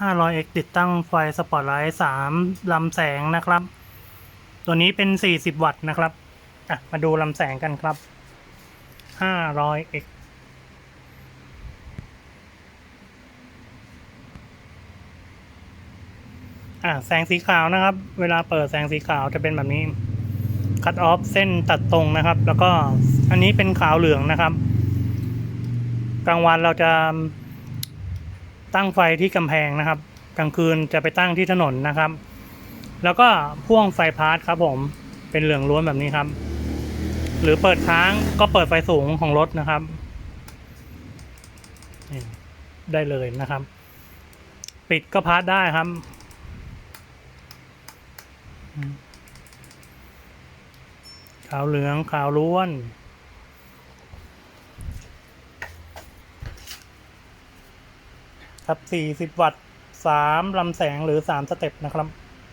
500x ติดตั้งไฟสปอตไลท์3ลำแสงนะครับ ตัวนี้เป็น 40 วัตต์นะครับอะมาดูลำแสงกันครับ 500x อะแสงสีขาวนะครับ เวลาเปิดแสงสีขาวจะเป็นแบบนี้ คัตออฟเส้นตัดตรงนะครับ แล้วก็อันนี้เป็นขาวเหลืองนะครับ กลางวันเราจะ ตั้งไฟที่กำแพงนะครับ กลางคืนจะไปตั้งที่ถนนนะครับ แล้วก็พ่วงไฟพาร์ทครับผมเป็นเหลืองล้วนแบบนี้ครับ หรือเปิดค้างก็เปิดไฟสูงของรถนะครับได้เลยนะครับ ปิดก็พาร์ทได้ครับ ขาวเหลืองขาวล้วน ครับ40 วัตต์3ลำแสงหรือ 3 สเต็ปนะครับ